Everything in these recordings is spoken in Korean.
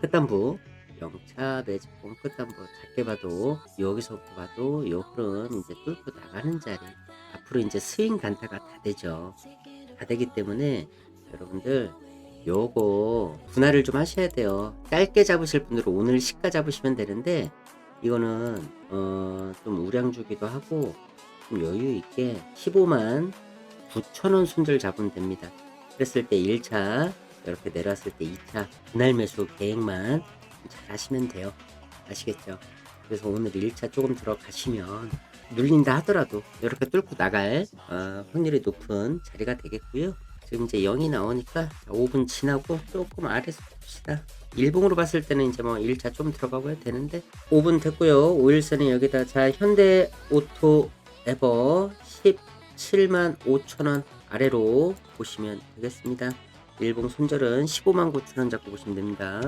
끝단부 0차 매직봉 끝단부 작게 봐도 여기서부터 봐도 요 흐름 이제 뚫고 나가는 자리. 앞으로 이제 스윙 단타가 다 되죠. 다 되기 때문에 여러분들 요거 분할을 좀 하셔야 돼요. 짧게 잡으실 분들은 오늘 시가 잡으시면 되는데 이거는 어, 좀 우량 주기도 하고 좀 여유 있게 15만 9천원 손절 잡으면 됩니다. 그랬을 때 1차 이렇게 내려왔을 때 2차 분할 매수 계획만 잘 하시면 돼요. 아시겠죠? 그래서 오늘 1차 조금 들어가시면 눌린다 하더라도 이렇게 뚫고 나갈 어, 확률이 높은 자리가 되겠고요. 지금 이제 0이 나오니까 5분 지나고 조금 아래서 봅시다. 일봉으로 봤을 때는 이제 뭐 1차 좀 들어가고 해야 되는데 5분 됐고요. 5일선에 여기다 자 현대 오토 에버 17만 5천원 아래로 보시면 되겠습니다. 일봉 손절은 15만 9천원 잡고 보시면 됩니다.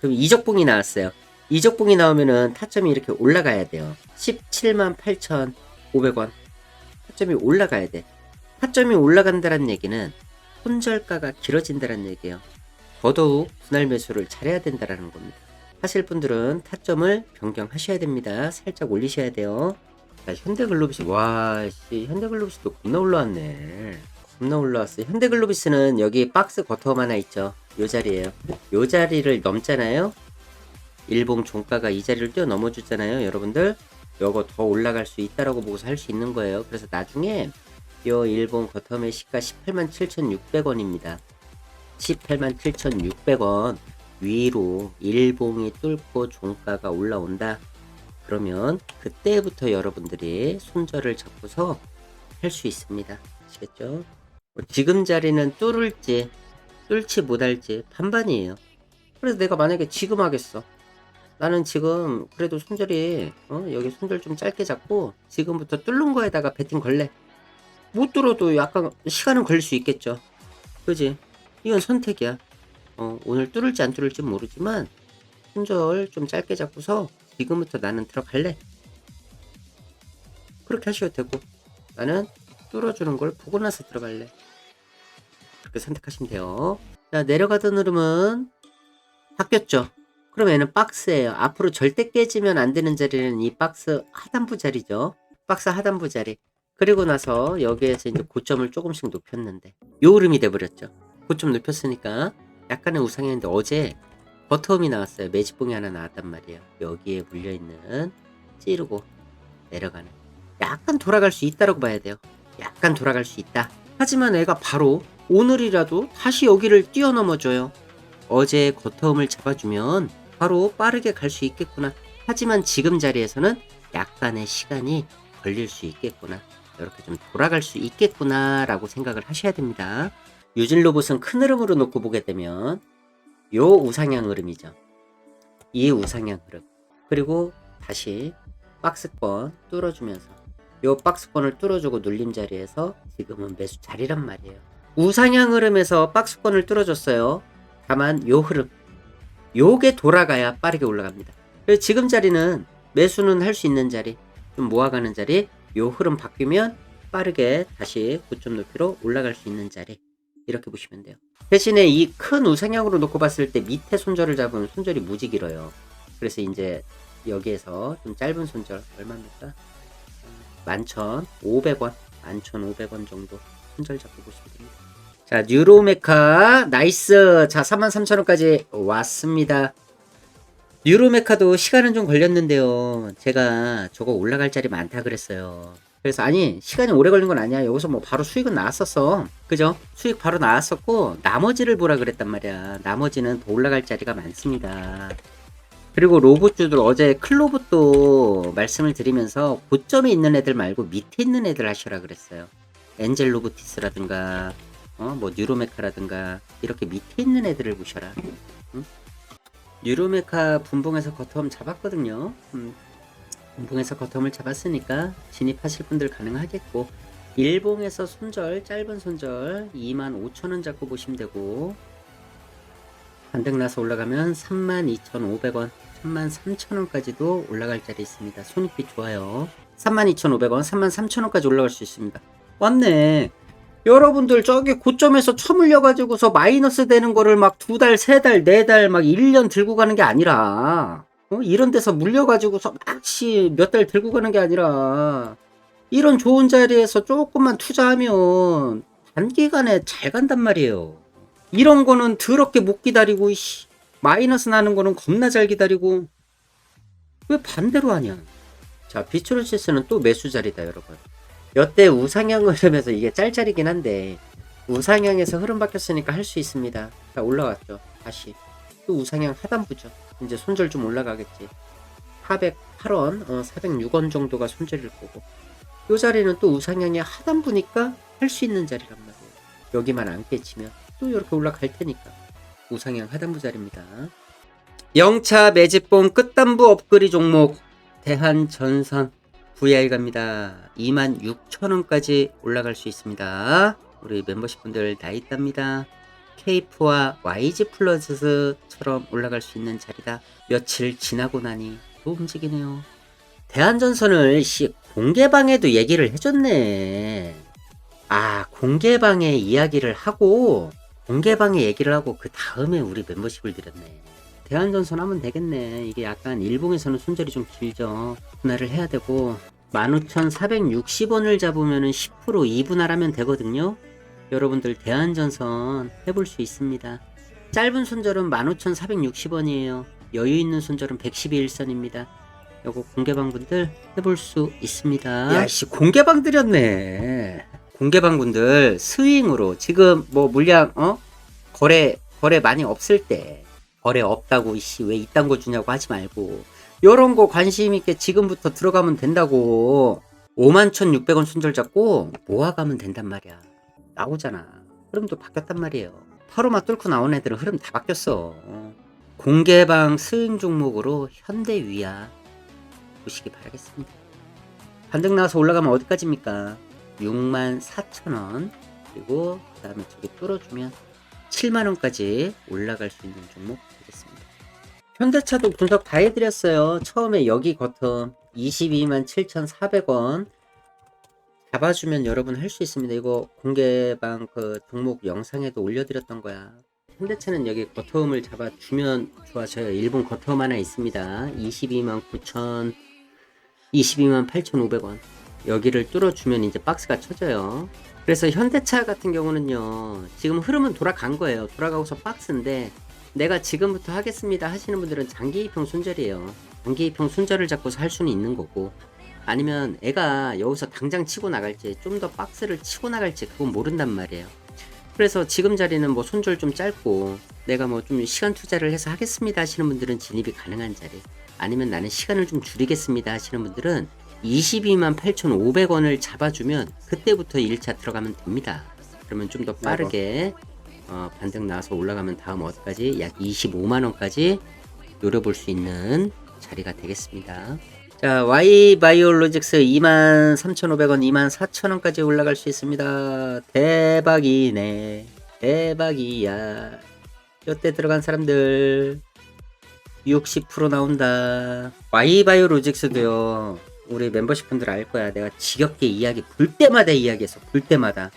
그럼 이적봉이 나왔어요. 이적봉이 나오면은 타점이 이렇게 올라가야 돼요. 17만 8,500원. 타점이 올라가야 돼. 타점이 올라간다는 얘기는 손절가가 길어진다는 얘기예요. 더더욱 분할 매수를 잘해야 된다는 겁니다. 하실 분들은 타점을 변경하셔야 됩니다. 살짝 올리셔야 돼요. 자, 현대글로비스 와, 씨, 현대글로비스도 겁나 올라왔네. 겁나 올라왔어요. 현대글로비스는 여기 박스 겉텀 하나 있죠. 요 자리에요. 요 자리를 넘잖아요. 일봉 종가가 이 자리를 뛰어넘어 주잖아요. 여러분들 요거 더 올라갈 수 있다라고 보고서 할 수 있는 거예요. 그래서 나중에 요 일본 겉텀의 시가 18만 7,600원입니다. 18만 7,600원 위로 일봉이 뚫고 종가가 올라온다. 그러면 그때부터 여러분들이 손절을 잡고서 할 수 있습니다. 아시겠죠? 뭐 지금 자리는 뚫을지 뚫지 못할지 반반이에요. 그래서 내가 만약에 지금 하겠어. 나는 지금 그래도 손절이 어? 여기 손절 좀 짧게 잡고 지금부터 뚫는 거에다가 배팅 걸래. 못 뚫어도 약간 시간은 걸릴 수 있겠죠. 그지? 이건 선택이야. 어, 오늘 뚫을지 안 뚫을지 모르지만 손절 좀 짧게 잡고서 지금부터 나는 들어갈래. 그렇게 하셔도 되고 나는 뚫어주는 걸 보고 나서 들어갈래. 그렇게 선택하시면 돼요. 자, 내려가던 흐름은 바뀌었죠. 그럼 얘는 박스예요. 앞으로 절대 깨지면 안 되는 자리는 이 박스 하단부 자리죠. 박스 하단부 자리. 그리고 나서 여기에서 이제 고점을 조금씩 높였는데 요 흐름이 돼버렸죠. 고점 높였으니까 약간의 우상이었는데 어제 버텀이 나왔어요. 매직봉이 하나 나왔단 말이에요. 여기에 물려있는 찌르고 내려가는 약간 돌아갈 수 있다라고 봐야 돼요. 약간 돌아갈 수 있다. 하지만 애가 바로 오늘이라도 다시 여기를 뛰어넘어줘요. 어제 겉텀을 잡아주면 바로 빠르게 갈 수 있겠구나. 하지만 지금 자리에서는 약간의 시간이 걸릴 수 있겠구나. 이렇게 좀 돌아갈 수 있겠구나 라고 생각을 하셔야 됩니다. 유진 로봇은 큰 흐름으로 놓고 보게 되면 요 우상향 흐름이죠. 이 우상향 흐름. 그리고 다시 박스권 뚫어주면서 요 박스권을 뚫어주고 눌림 자리에서 지금은 매수 자리란 말이에요. 우상향 흐름에서 박스권을 뚫어줬어요. 다만 요 흐름 요게 돌아가야 빠르게 올라갑니다. 그래서 지금 자리는 매수는 할 수 있는 자리, 좀 모아가는 자리, 요 흐름 바뀌면 빠르게 다시 고점 높이로 올라갈 수 있는 자리 이렇게 보시면 돼요. 대신에 이 큰 우상향으로 놓고 봤을 때 밑에 손절을 잡으면 손절이 무지 길어요. 그래서 이제 여기에서 좀 짧은 손절 얼마입니까? 11,500원, 11,500원 정도 손절 잡고 보시면 됩니다. 자, 뉴로메카 나이스. 자, 33,000원까지 왔습니다. 뉴로메카도 시간은 좀 걸렸는데요. 제가 저거 올라갈 자리 많다 그랬어요. 그래서 아니 시간이 오래 걸린 건 아니야. 여기서 뭐 바로 수익은 나왔었어. 그죠? 수익 바로 나왔었고 나머지를 보라 그랬단 말이야. 나머지는 더 올라갈 자리가 많습니다. 그리고 로봇주들 어제 클로봇도 말씀을 드리면서 고점에 있는 애들 말고 밑에 있는 애들 하셔라 그랬어요. 엔젤 로보티스라든가 어, 뭐 뉴로메카라든가 이렇게 밑에 있는 애들을 보셔라. 응? 뉴로메카 분봉에서 겉텀 잡았거든요. 음, 분봉에서 겉텀을 잡았으니까 진입하실 분들 가능하겠고 일봉에서 손절 짧은 손절 25,000원 잡고 보시면 되고 반등 나서 올라가면 32,500원 33,000원까지도 올라갈 자리 있습니다. 손익비 좋아요. 32,500원 33,000원까지 올라갈 수 있습니다. 왔네. 여러분들 저기 고점에서 처물려 가지고서 마이너스 되는 거를 막 두 달, 세 달, 네 달 막 1년 들고 가는 게 아니라 어? 이런 데서 물려 가지고서 막시 몇 달 들고 가는 게 아니라 이런 좋은 자리에서 조금만 투자하면 단기간에 잘 간단 말이에요. 이런 거는 더럽게 못 기다리고 씨, 마이너스 나는 거는 겁나 잘 기다리고 왜 반대로 하냐? 자, 비추로시스는 또 매수 자리다, 여러분. 여태 우상향 흐름에서 이게 짤짤이긴 한데 우상향에서 흐름 바뀌었으니까 할 수 있습니다. 자, 올라갔죠. 다시. 또 우상향 하단부죠. 이제 손절 좀 올라가겠지. 408원, 어, 406원 정도가 손절일 거고. 요 자리는 또 우상향의 하단부니까 할 수 있는 자리란 말이에요. 여기만 안 깨치면 또 이렇게 올라갈 테니까. 우상향 하단부 자리입니다. 영차 매집봉 끝단부 업그리 종목 대한전선 VI 갑니다. 26,000원까지 올라갈 수 있습니다. 우리 멤버십 분들 다 있답니다. 케이프와 YG 플러스처럼 올라갈 수 있는 자리다. 며칠 지나고 나니 또 움직이네요. 대한전선을 씨 공개방에도 얘기를 해줬네. 아 공개방에 이야기를 하고 공개방에 얘기를 하고 그 다음에 우리 멤버십을 드렸네. 대한전선 하면 되겠네. 이게 약간 일봉에서는 손절이 좀 길죠. 분할을 해야 되고 15,460원을 잡으면 10% 2분할하면 되거든요. 여러분들 대한전선 해볼 수 있습니다. 짧은 손절은 15,460원이에요. 여유 있는 손절은 112일선입니다. 요거 공개방 분들 해볼 수 있습니다. 야씨 공개방 드렸네. 공개방 분들 스윙으로 지금 뭐 물량 어 거래 거래 많이 없을 때 거래 없다고 이씨 왜 이딴 거 주냐고 하지 말고. 요런 거 관심 있게 지금부터 들어가면 된다고. 51,600원 손절 잡고 모아가면 된단 말이야. 나오잖아. 흐름도 바뀌었단 말이에요. 파로마 뚫고 나온 애들은 흐름 다 바뀌었어. 공개방 스윙 종목으로 현대위아 보시기 바라겠습니다. 반등 나와서 올라가면 어디까지입니까? 64,000원. 그리고 그 다음에 저기 뚫어주면 7만원까지 올라갈 수 있는 종목 되겠습니다. 현대차도 분석 다 해드렸어요. 처음에 여기 버튼 22만 7,400원 잡아주면 여러분 할 수 있습니다. 이거 공개방 그 종목 영상에도 올려드렸던 거야. 현대차는 여기 거터음을 잡아주면 좋아져요. 일본 거터음 하나 있습니다. 22만 9천 22만 8,500원 여기를 뚫어주면 이제 박스가 쳐져요. 그래서 현대차 같은 경우는요, 지금 흐름은 돌아간 거예요. 돌아가고서 박스인데, 내가 지금부터 하겠습니다 하시는 분들은 장기 입형 손절이에요. 장기 입형 손절을 잡고서 할 수는 있는 거고, 아니면 애가 여기서 당장 치고 나갈지, 좀 더 박스를 치고 나갈지, 그건 모른단 말이에요. 그래서 지금 자리는 뭐 손절 좀 짧고, 내가 뭐 좀 시간 투자를 해서 하겠습니다 하시는 분들은 진입이 가능한 자리, 아니면 나는 시간을 좀 줄이겠습니다 하시는 분들은 22만 8,500원을 잡아주면 그때부터 1차 들어가면 됩니다. 그러면 좀 더 빠르게 어, 반등 나와서 올라가면 다음 어디까지 약 25만 원까지 노려볼 수 있는 자리가 되겠습니다. 자, Y 바이올로직스 23,500원, 24,000원까지 올라갈 수 있습니다. 대박이네. 대박이야. 이때 들어간 사람들 60% 나온다. Y 바이오로직스도요. 우리 멤버십 분들 알 거야. 내가 지겹게 이야기 볼 때마다 이야기했어. 볼 때마다.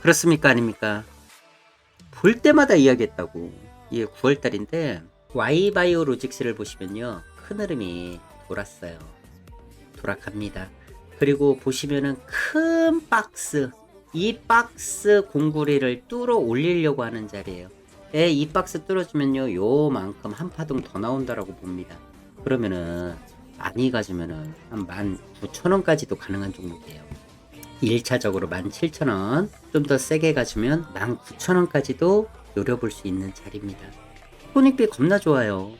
그렇습니까? 아닙니까? 볼 때마다 이야기했다고. 이게 9월달인데 Y바이오 로직스를 보시면요. 큰 흐름이 돌았어요. 돌아갑니다. 그리고 보시면은 큰 박스 이 박스 공구리를 뚫어 올리려고 하는 자리예요. 에, 이 박스 뚫어주면요 요만큼 한 파동 더 나온다라고 봅니다. 그러면은 많이 가지면은 한 19,000원까지도 가능한 종목이에요. 1차적으로 17,000원, 좀 더 세게 가주면 19,000원까지도 노려볼 수 있는 자리입니다. 손익비 겁나 좋아요.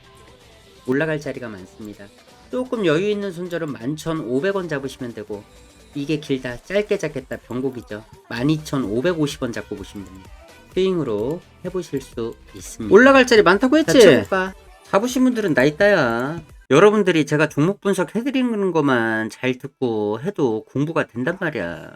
올라갈 자리가 많습니다. 조금 여유 있는 손절은 11,500원 잡으시면 되고 이게 길다 짧게 잡겠다 병곡이죠. 12,550원 잡고 보시면 됩니다. 스윙으로 해보실 수 있습니다. 올라갈 자리 많다고 했지? 자, 잡으신 분들은 나 있다야. 여러분들이 제가 종목 분석 해드리는 것만 잘 듣고 해도 공부가 된단 말이야.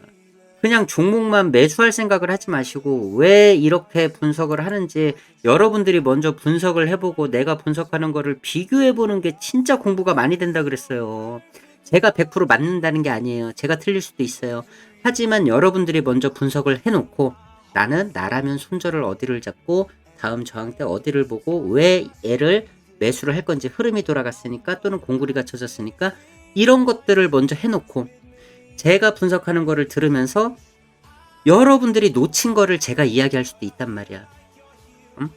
그냥 종목만 매수할 생각을 하지 마시고 왜 이렇게 분석을 하는지 여러분들이 먼저 분석을 해보고 내가 분석하는 거를 비교해보는 게 진짜 공부가 많이 된다 그랬어요. 제가 100% 맞는다는 게 아니에요. 제가 틀릴 수도 있어요. 하지만 여러분들이 먼저 분석을 해놓고 나는 나라면 손절을 어디를 잡고 다음 저항 때 어디를 보고 왜 얘를 매수를 할 건지 흐름이 돌아갔으니까 또는 공구리가 쳐졌으니까 이런 것들을 먼저 해놓고 제가 분석하는 거를 들으면서 여러분들이 놓친 거를 제가 이야기할 수도 있단 말이야. 음?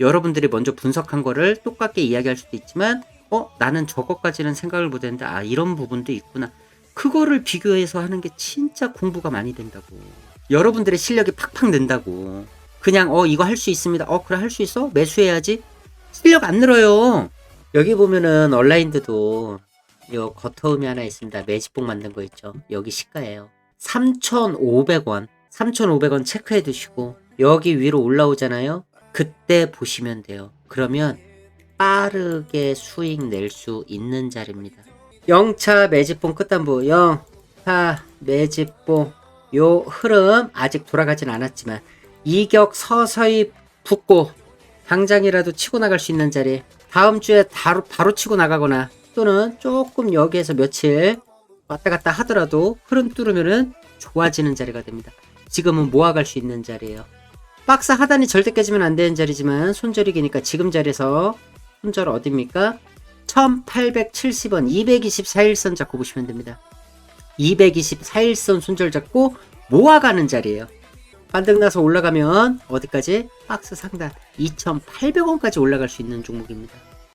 여러분들이 먼저 분석한 거를 똑같게 이야기할 수도 있지만 어 나는 저것까지는 생각을 못했는데 아 이런 부분도 있구나. 그거를 비교해서 하는 게 진짜 공부가 많이 된다고. 여러분들의 실력이 팍팍 는다고. 그냥 어 이거 할 수 있습니다. 어 그래 할 수 있어? 매수해야지. 실력 안 늘어요. 여기 보면은 온라인드도 요 겉어음이 하나 있습니다. 매직복 만든 거 있죠. 여기 시가예요. 3,500원. 3,500원 체크해 두시고 여기 위로 올라오잖아요. 그때 보시면 돼요. 그러면 빠르게 수익 낼 수 있는 자리입니다. 영차 매집봉 끝단부 0차 매집봉 요 흐름 아직 돌아가진 않았지만 이격 서서히 붙고 당장이라도 치고 나갈 수 있는 자리 다음 주에 바로, 바로 치고 나가거나 또는 조금 여기에서 며칠 왔다 갔다 하더라도 흐름 뚫으면은 좋아지는 자리가 됩니다. 지금은 모아갈 수 있는 자리예요. 박스 하단이 절대 깨지면 안 되는 자리지만 손절이 기니까 지금 자리에서 손절 어딥니까? 1870원 224일선 잡고 보시면 됩니다. 224일선 손절 잡고 모아가는 자리예요. 반등 나서 올라가면 어디까지? 박스 상단 2800원까지 올라갈 수 있는 종목입니다.